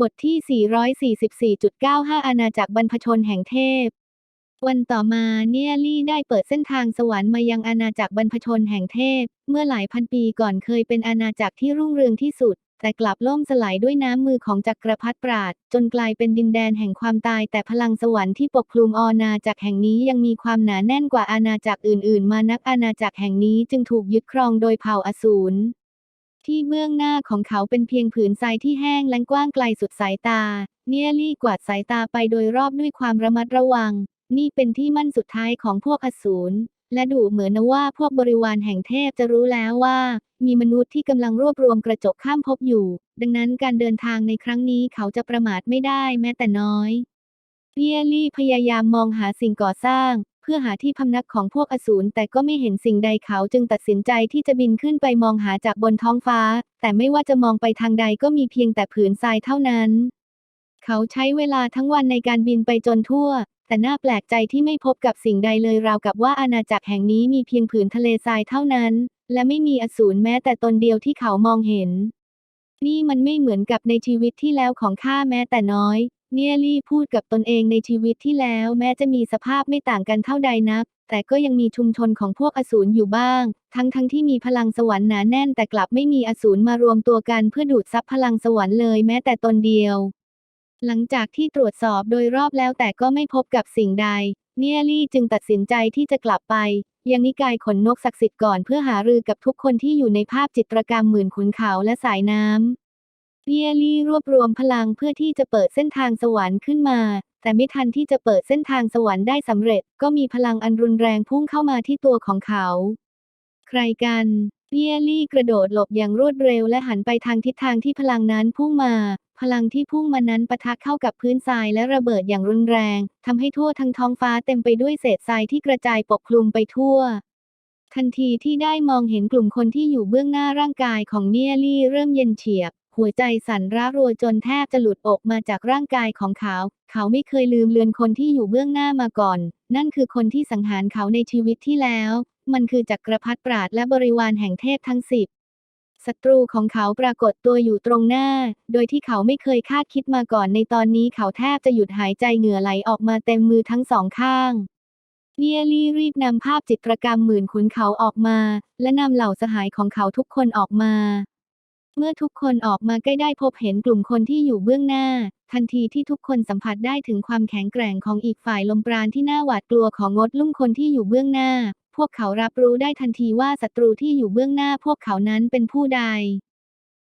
บทที่ 444.95 อาณาจักรบรรพชนแห่งเทพ วันต่อมาเนียลี่ได้เปิดเส้นทางสวรรค์มายังอาณาจักรบรรพชนแห่งเทพ เมื่อหลายพันปีก่อนเคยเป็นอาณาจักรที่รุ่งเรืองที่สุด แต่กลับล่มสลายด้วยน้ำมือของจักรพรรดิปราด จนกลายเป็นดินแดนแห่งความตาย แต่พลังสวรรค์ที่ปกคลุมอาณาจักรแห่งนี้ยังมีความหนาแน่นกว่าอาณาจักรอื่น ๆ มานับอาณาจักรแห่งนี้จึงถูกยึดครองโดยเผ่าอสูร ที่เบื้องหน้าของเขาเป็นเพียงผืนทรายที่แห้งและกว้างไกลสุดสายตา เนียลี่กวาดสายตาไปโดยรอบด้วยความระมัดระวัง นี่เป็นที่มั่นสุดท้ายของพวกอสูรและดูเหมือนว่าพวกบริวารแห่งเทพจะรู้แล้วว่า มีมนุษย์ที่กำลังรวบรวมกระจกข้ามภพอยู่ ดังนั้นการเดินทางในครั้งนี้เขาจะประมาทไม่ได้แม้แต่น้อยเนียลี่พยายามมองหาสิ่งก่อสร้าง พื่อหาที่พำนักของพวกอสูรแต่ก็ไม่เห็นสิ่งใดเขาจึงตัดสินใจที่จะบินขึ้นไปมองหาจากบนท้องฟ้า แต่ไม่ว่าจะมองไปทางใดก็มีเพียงแต่ผืนทรายเท่านั้น เขาใช้เวลาทั้งวันในการบินไปจนทั่ว แต่น่าแปลกใจที่ไม่พบกับสิ่งใดเลยราวกับว่าอาณาจักรแห่งนี้มีเพียงผืนทะเลทรายเท่านั้น และไม่มีอสูรแม้แต่ตนเดียวที่เขามองเห็นนี่มันไม่เหมือนกับในชีวิตที่แล้วของข้าแม้แต่น้อย เนียลี่พูดกับตนเองในชีวิตที่แล้วแม้จะมีสภาพไม่ต่างกันเท่าใดนัก แต่ก็ยังมีชุมชนของพวกอสูรอยู่บ้าง ทั้งทั้งที่มีพลังสวรรค์หนาแน่นแต่กลับไม่มีอสูรมารวมตัวกันเพื่อดูดซับพลังสวรรค์เลยแม้แต่ตนเดียว หลังจากที่ตรวจสอบโดยรอบแล้วแต่ก็ไม่พบกับสิ่งใด เนียลี่จึงตัดสินใจที่จะกลับไป ยังนิกายขนนกศักดิ์สิทธิ์ก่อนเพื่อหารือกับทุกคนที่อยู่ในภาพจิตรกรรมหมื่นขุนเขาและสายน้ำ เนียลี่รวบรวมพลังเพื่อที่จะเปิดเส้นทางสวรรค์ขึ้นมา แต่ไม่ทันที่จะเปิดเส้นทางสวรรค์ได้สำเร็จ ก็มีพลังอันรุนแรงพุ่งเข้ามาที่ตัวของเขา ใครกันเนียลี่กระโดดหลบอย่างรวดเร็วและหันไปทางทิศทางที่พลังนั้นพุ่งมา พลังที่พุ่งมานั้นปะทะเข้ากับพื้นทรายและระเบิดอย่างรุนแรงทำให้ทั่วทั้งท้องฟ้าเต็มไปด้วยเศษทรายที่กระจายปกคลุมไปทั่ว ทันทีที่ได้มองเห็นกลุ่มคนที่อยู่เบื้องหน้าร่างกายของเนียลี่เริ่มเย็นเฉียบ หัวใจสั่นร่ารัวจนแทบจะหลุดออกมาจากร่างกายของเขา เขาไม่เคยลืมเลือนคนที่อยู่เบื้องหน้ามาก่อน นั่นคือคนที่สังหารเขาในชีวิตที่แล้ว มันคือจักรพรรดิปราดและบริวารแห่งเทพทั้งสิบศัตรูของเขาปรากฏตัวอยู่ตรงหน้า โดยที่เขาไม่เคยคาดคิดมาก่อนในตอนนี้เขาแทบจะหยุดหายใจเหงื่อไหลออกมาเต็มมือทั้งสองข้าง เนียลี่รีบนำภาพจิตรกรรมหมื่นขุนเขาออกมา และนำเหล่าสหายของเขาทุกคนออกมา เมื่อทุกคนออกมาใกล้ได้พบเห็นกลุ่มคนที่อยู่เบื้องหน้า ทันทีที่ทุกคนสัมผัสได้ถึงความแข็งแกร่งของอีกฝ่ายลมปราณที่น่าหวาดกลัวของงดลุ่มคนที่อยู่เบื้องหน้า พวกเขารับรู้ได้ทันทีว่าศัตรูที่อยู่เบื้องหน้าพวกเขานั้นเป็นผู้ใด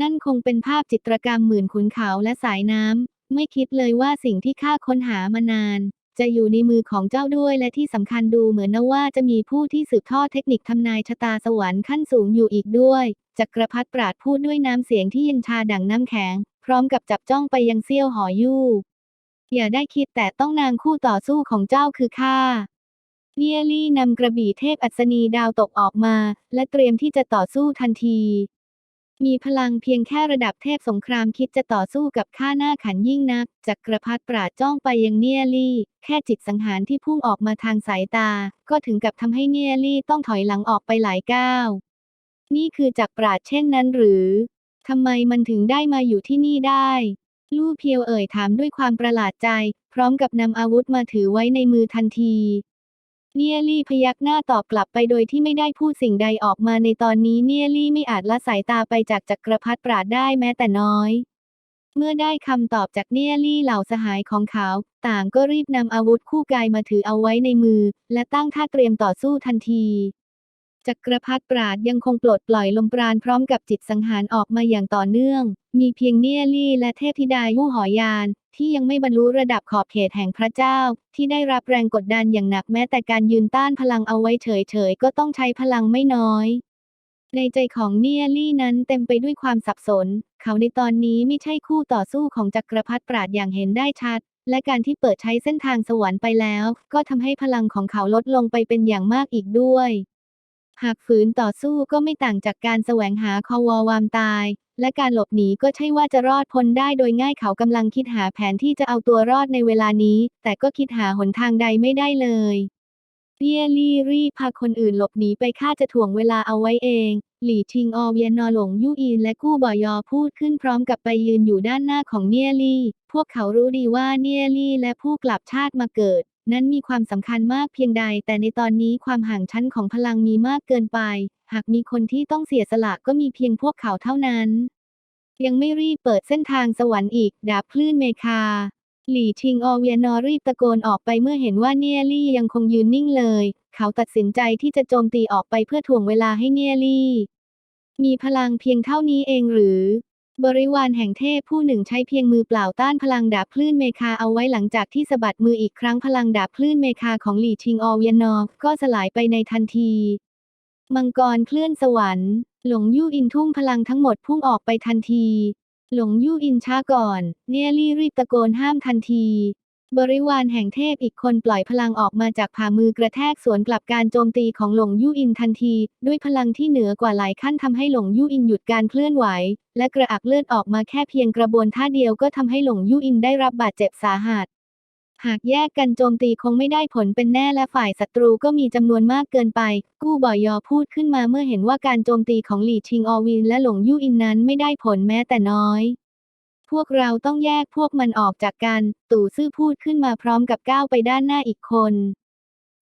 นั่นคงเป็นภาพจิตรกรรมหมื่นขุนเขาและสายน้ำไม่คิดเลยว่าสิ่งที่ข้าค้นหามานาน จะอยู่ในมือของเจ้าด้วยและที่สำคัญดูเหมือนนะว่าจะมีผู้ที่สืบทอดเทคนิคทำนายชะตาสวรรค์ขั้นสูงอยู่อีกด้วยจักรพรรดิปราดพูดด้วยน้ำเสียงที่เย็นชาดั่งน้ำแข็ง พร้อมกับจับจ้องไปยังเซี่ยวหอยู่อย่าได้คิดแต่ต้องนางคู่ต่อสู้ของเจ้าคือข้าเนียลี่นำกระบี่เทพอัศนีดาวตกออกมา และเตรียมที่จะต่อสู้ทันที มีพลังเพียงแค่ระดับเทพสงครามคิดจะต่อสู้กับข้าหน้าขันยิ่งนัก จักรพรรดิปราดจ้องไปยังเนียลี่ แค่จิตสังหารที่พุ่งออกมาทางสายตา ก็ถึงกับทำให้เนียลี่ต้องถอยหลังออกไปหลายก้าว นี่คือจักรปราดเช่นนั้นหรือทำไมมันถึงได้มาอยู่ที่นี่ได้ ลู่เพียวเอ่ยถามด้วยความประหลาดใจ พร้อมกับนำอาวุธมาถือไว้ในมือทันที เนียลี่พยักหน้าตอบกลับไปโดยที่ไม่ได้พูดสิ่งใดออกมาในตอนนี้เนียลี่ไม่อาจละสายตาไปจากจักรพรรดิปราดได้แม้แต่น้อย เมื่อได้คำตอบจากเนียลี่เหล่าสหายของเขา ต่างก็รีบนำอาวุธคู่กายมาถือเอาไว้ในมือ และตั้งท่าเตรียมต่อสู้ทันทีจักรพรรดิปราดยังคงปลดปล่อยลมปราณพร้อมกับจิตสังหารออกมาอย่างต่อเนื่อง มีเพียงเนียลี่และเทพธิดายู่หอยาน ที่ยังไม่บรรลุระดับขอบเขตแห่งพระเจ้า ที่ได้รับแรงกดดันอย่างหนักแม้แต่การยืนต้านพลังเอาไว้เฉยๆ ก็ต้องใช้พลังไม่น้อย ในใจของเนียลี่นั้นเต็มไปด้วยความสับสน เขาในตอนนี้ไม่ใช่คู่ต่อสู้ของจักรพรรดิปราดอย่างเห็นได้ชัด และการที่เปิดใช้เส้นทางสวรรค์ไปแล้ว ก็ทำให้พลังของเขาลดลงไปเป็นอย่างมากอีกด้วยหากฝืนต่อสู้ก็ไม่ต่างจากการแสวงหาคอวอวามตาย และการหลบหนีก็ใช่ว่าจะรอดพ้นได้โดยง่ายเขากำลังคิดหาแผนที่จะเอาตัวรอดในเวลานี้ แต่ก็คิดหาหนทางใดไม่ได้เลยเตี้ยลี่รีพาคนอื่นหลบหนีไปข้าจะถ่วงเวลาเอาไว้เอง หลี่ชิงอเวียนนอหลงยู่อีนและกู้บอยอพูดขึ้นพร้อมกับไปยืนอยู่ด้านหน้าของเนียลี่ พวกเขารู้ดีว่าเนียลี่และผู้กลับชาติมาเกิด นั้นมีความสำคัญมากเพียงใด แต่ในตอนนี้ความห่างชั้นของพลังมีมากเกินไป หากมีคนที่ต้องเสียสละก็มีเพียงพวกเขาเท่านั้น ยังไม่รีบเปิดเส้นทางสวรรค์อีก ดาบคลื่นเมคา หลี่ชิงอเวียนอรีบตะโกนออกไปเมื่อเห็นว่าเนียลี่ยังคงยืนนิ่งเลย เขาตัดสินใจที่จะโจมตีออกไปเพื่อถ่วงเวลาให้เนียลี่ มีพลังเพียงเท่านี้เองหรือ บริวารแห่งเทพผู้หนึ่งใช้เพียงมือเปล่าต้านพลังดาบคลื่นเมคาเอาไว้หลังจากที่สะบัดมืออีกครั้งพลังดาบคลื่นเมคาของหลี่ชิงออเวียนอก็สลายไปในทันที มังกรเคลื่อนสวรรค์ หลงยู่อินทุ่งพลังทั้งหมดพุ่งออกไปทันที หลงยู่อินช้าก่อน เนียลี่รีบตะโกนห้ามทันที บริวารแห่งเทพอีกคนปล่อยพลังออกมาจากผ่ามือกระแทกสวนกลับการโจมตีของหลงยู่อินทันที ด้วยพลังที่เหนือกว่าหลายขั้นทำให้หลงยู่อินหยุดการเคลื่อนไหว และกระอักเลือดออกมาแค่เพียงกระบวนท่าเดียวก็ทำให้หลงยู่อินได้รับบาดเจ็บสาหัส หากแยกกันโจมตีคงไม่ได้ผลเป็นแน่และฝ่ายศัตรูก็มีจำนวนมากเกินไป กู้บ่อยอพูดขึ้นมาเมื่อเห็นว่าการโจมตีของหลี่ชิงอวินและหลงยู่อินนั้นไม่ได้ผลแม้แต่น้อย วกเราต้องแยกพวกมันออกจากกัน ตู่ซื่อพูดขึ้นมาพร้อมกับก้าวไปด้านหน้าอีกคน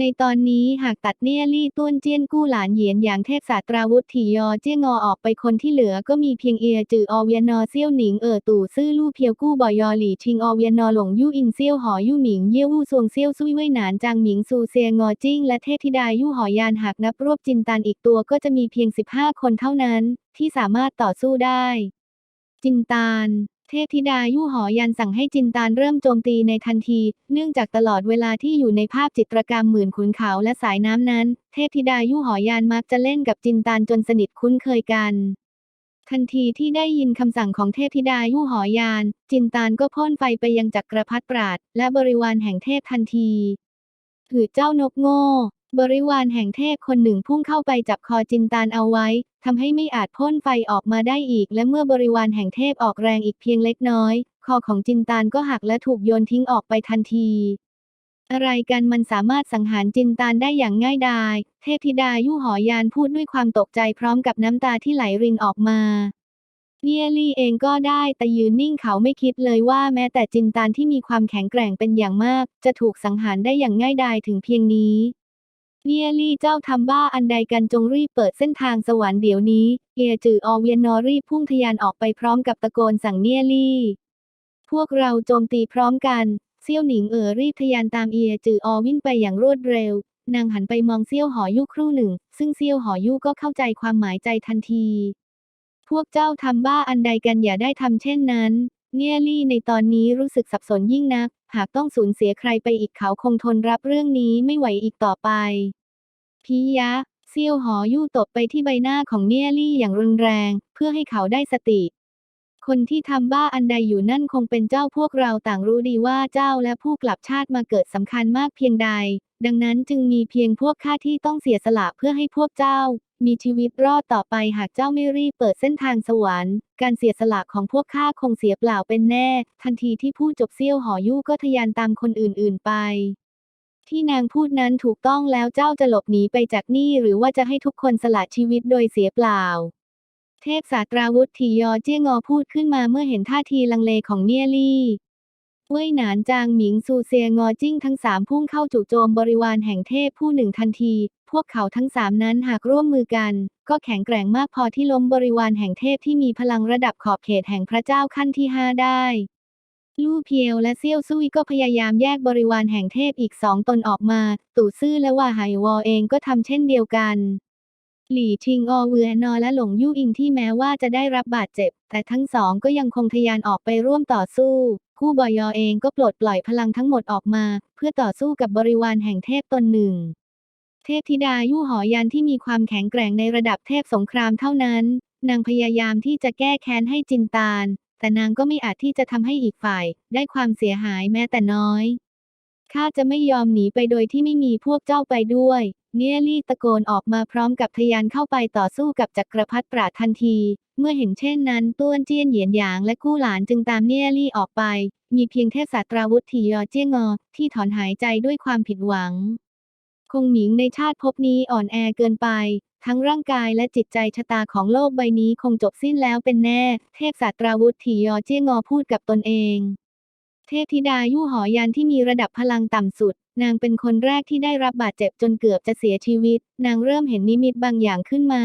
ในตอนนี้หากตัดเนียลี่ต้วนเจี้ยนกู้หลานเหยียนอย่างเทพศาสตราวุธถี่ยอเจี้ยงอออกไปคนที่เหลือก็มีเพียงเอียจืออเวียนอเซี่ยวหนิงเอ๋อตู่ซื่อลู่เพียวกู้บอยอหลี่ชิงอเวียนอหลงยู่อิงเซี่ยวหอยู่หมิงเย่ววู่ซวงเซี่ยวซุยเว่ยหนานจางหมิงซูเซียงอจิ้งและเทพธิดายู่หอยานหากนับรวบจินตันอีกตัวก็จะมีเพียง 15 คนเท่านั้น ที่สามารถต่อสู้ได้จินตาน เทพธิดายู่หอยันสั่งให้จินตานเริ่มโจมตีในทันที เนื่องจากตลอดเวลาที่อยู่ในภาพจิตรกรรมหมื่นขุนเขาและสายน้ำนั้น เทพธิดายู่หอยันมักจะเล่นกับจินตานจนสนิทคุ้นเคยกัน ทันทีที่ได้ยินคำสั่งของเทพธิดายู่หอยาน จินตานก็พ่นไฟไปยังจักรพรรดิปราดและบริวารแห่งเทพทันทีถือเจ้านกโง่ บริวารแห่งเทพคนหนึ่งพุ่งเข้าไปจับคอจินตานเอาไว้ทำให้ไม่อาจพ่นไฟออกมาได้อีก และเมื่อบริวารแห่งเทพออกแรงอีกเพียงเล็กน้อย คอของจินตานก็หักและถูกโยนทิ้งออกไปทันที อะไรกันมันสามารถสังหารจินตานได้อย่างง่ายดาย เทพธิดายู่หอยานพูดด้วยความตกใจพร้อมกับน้ำตาที่ไหลรินออกมาเนียลี่เองก็ได้แต่ยืนนิ่งเขาไม่คิดเลยว่าแม้แต่จินตานที่มีความแข็งแกร่งเป็นอย่างมาก จะถูกสังหารได้อย่างง่ายดายถึงเพียงนี้ เนียลี่เจ้าทำบ้าอันใดกันจงรีบเปิดเส้นทางสวรรค์เดี๋ยวนี้ เอียจืออเวียนนอรีบพุ่งทะยานออกไปพร้อมกับตะโกนสั่งเนียลี่ พวกเราโจมตีพร้อมกัน เซี่ยวหนิงเอ๋อรีบทะยานตามเอียจืออวิ่งไปอย่างรวดเร็ว นางหันไปมองเซี่ยวหอยุครู่หนึ่ง ซึ่งเซี่ยวหอยุก็เข้าใจความหมายใจทันที พวกเจ้าทำบ้าอันใดกันอย่าได้ทำเช่นนั้น เนียลี่ในตอนนี้รู้สึกสับสนยิ่งนัก หากต้องสูญเสียใครไปอีกเขาคงทนรับเรื่องนี้ไม่ไหวอีกต่อไป พิยะเซียวหอยู่ตบไปที่ใบหน้าของเนียลี่อย่างรุนแรง เพื่อให้เขาได้สติ คนที่ทำบ้าอันใดอยู่นั่นคงเป็นเจ้าพวกเราต่างรู้ดีว่าเจ้าและผู้กลับชาติมาเกิดสำคัญมากเพียงใด ดังนั้นจึงมีเพียงพวกข้าที่ต้องเสียสละเพื่อให้พวกเจ้า มีชีวิตรอดต่อไปหากเจ้าไม่รีบเปิดเส้นทางสวรรค์ การเสียสละของพวกข้าคงเสียเปล่าเป็นแน่ ทันทีที่พูดจบเซี่ยวหอยู่ก็ทะยานตามคนอื่นๆไป ที่นางพูดนั้นถูกต้องแล้วเจ้าจะหลบหนีไปจากนี่หรือว่าจะให้ทุกคนสละชีวิตโดยเสียเปล่าเทพศาตราวุธทียอเจี้ยงอพูดขึ้นมาเมื่อเห็นท่าทีลังเลของเนียลี่เว่ยหนานจางหมิงซูเซียงอจิ้งทั้งสามพุ่งเข้าจู่โจมบริวารแห่งเทพผู้หนึ่งทันที วกเขาทั้งสามนั้นหากร่วมมือกัน ก็แข็งแกร่งมากพอที่ล้มบริวารแห่งเทพที่มีพลังระดับขอบเขตแห่งพระเจ้าขั้นที่ห้าได้ลู่เพียวและเซี่ยวซุยก็พยายามแยกบริวารแห่งเทพอีกสองตนออกมา ตู่ซื่อและว่าไหวอเองก็ทำเช่นเดียวกัน หลี่ชิงอเวือนอและหลงยู่อิงที่แม้ว่าจะได้รับบาดเจ็บ แต่ทั้งสองก็ยังคงทะยานออกไปร่วมต่อสู้ คู่บอยอเองก็ปลดปล่อยพลังทั้งหมดออกมา เพื่อต่อสู้กับบริวารแห่งเทพตนหนึ่ง เทพธิดายู่หอยันที่มีความแข็งแกร่งในระดับเทพสงครามเท่านั้น นางพยายามที่จะแก้แค้นให้จินตานแต่นางก็ไม่อาจที่จะทำให้อีกฝ่าย ได้ความเสียหายแม้แต่น้อยข้าจะไม่ยอมหนีไปโดยที่ไม่มีพวกเจ้าไปด้วย เนียลี่ตะโกนออกมาพร้อมกับทยานเข้าไปต่อสู้กับจักรพรรดิปราทันที เมื่อเห็นเช่นนั้นต้วนเจี้ยนเหยียนหยางและกู้หลานจึงตามเนียลี่ออกไป มีเพียงเทพศาสตราวุธถียอเจี้ยงอที่ถอนหายใจด้วยความผิดหวัง คงหมิงในชาติภพนี้อ่อนแอเกินไป ทั้งร่างกายและจิตใจชะตาของโลกใบนี้คงจบสิ้นแล้วเป็นแน่ เทพศาสตราวุธถียอเจี้ยงอพูดกับตนเอง เทพธิดายู่หอยันที่มีระดับพลังต่ำสุด นางเป็นคนแรกที่ได้รับบาดเจ็บจนเกือบจะเสียชีวิต นางเริ่มเห็นนิมิตบางอย่างขึ้นมา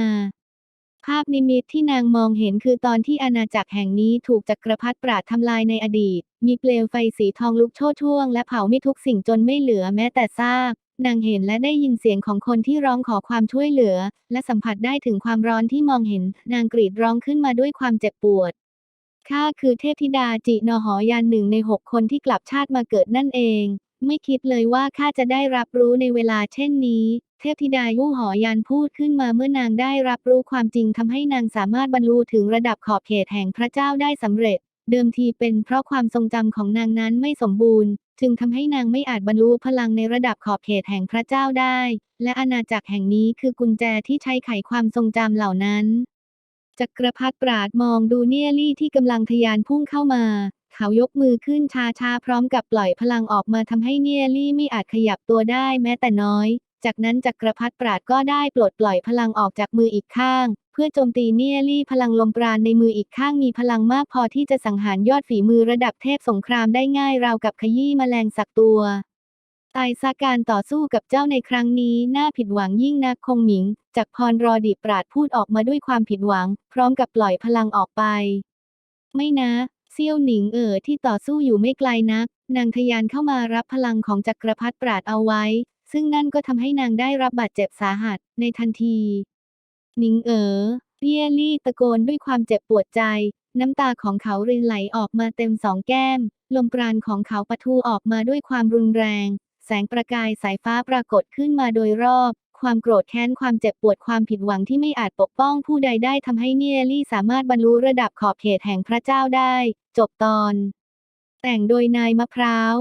ภาพนิมิตที่นางมองเห็นคือตอนที่อาณาจักรแห่งนี้ถูกจักรพรรดิปราดทำลายในอดีต มีเปลวไฟสีทองลุกโชนช่วงและเผาไม่ทุกสิ่งจนไม่เหลือแม้แต่ซาก นางเห็นและได้ยินเสียงของคนที่ร้องขอความช่วยเหลือ และสัมผัสได้ถึงความร้อนที่มองเห็น นางกรีดร้องขึ้นมาด้วยความเจ็บปวดข้าคือเทพธิดาจินหอยานหนึ่งในหกคนที่กลับชาติมาเกิดนั่นเอง ไม่คิดเลยว่าข้าจะได้รับรู้ในเวลาเช่นนี้ เทพธิดายู่หอยานพูดขึ้นมาเมื่อนางได้รับรู้ความจริงทำให้นางสามารถบรรลุถึงระดับขอบเขตแห่งพระเจ้าได้สำเร็จ เดิมทีเป็นเพราะความทรงจำของนางนั้นไม่สมบูรณ์ จึงทำให้นางไม่อาจบรรลุพลังในระดับขอบเขตแห่งพระเจ้าได้ และอาณาจักรแห่งนี้คือกุญแจที่ใช้ไขความทรงจำเหล่านั้น จักรพรรดิปราดมองดูเนียลี่ที่กำลังทะยานพุ่งเข้ามา เขายกมือขึ้นช้าๆพร้อมกับปล่อยพลังออกมาทำให้เนียลี่ไม่อาจขยับตัวได้แม้แต่น้อย จากนั้นจักรพรรดิปราดก็ได้ปลดปล่อยพลังออกจากมืออีกข้าง เพื่อโจมตีเนียลี่พลังลมปราณในมืออีกข้างมีพลังมากพอที่จะสังหารยอดฝีมือระดับเทพสงครามได้ง่ายราวกับขยี้แมลงสักตัวตายซาการต่อสู้กับเจ้าในครั้งนี้ น่าผิดหวังยิ่งนักคงหมิง จากพรรอดีปราดพูดออกมาด้วยความผิดหวัง พร้อมกับปล่อยพลังออกไป ไม่นะ เซี่ยวหนิงเอ๋อที่ต่อสู้อยู่ไม่ไกลนัก นางทะยานเข้ามารับพลังของจักรพรรดิปราดเอาไว้ ซึ่งนั่นก็ทำให้นางได้รับบาดเจ็บสาหัสในทันทีหนิงเอ๋อเลี่ยลี่ตะโกนด้วยความเจ็บปวดใจ น้ำตาของเขารินไหลออกมาเต็มสองแก้ม ลมปราณของเขาปะทุออกมาด้วยความรุนแรง แสงประกายสายฟ้าปรากฏขึ้นมาโดยรอบ ความโกรธแค้นความเจ็บปวดความผิดหวังที่ไม่อาจปกป้องผู้ใดได้ทำให้เนียลี่สามารถบรรลุระดับขอบเขตแห่งพระเจ้าได้ จบตอน แต่งโดยนายมะพร้าว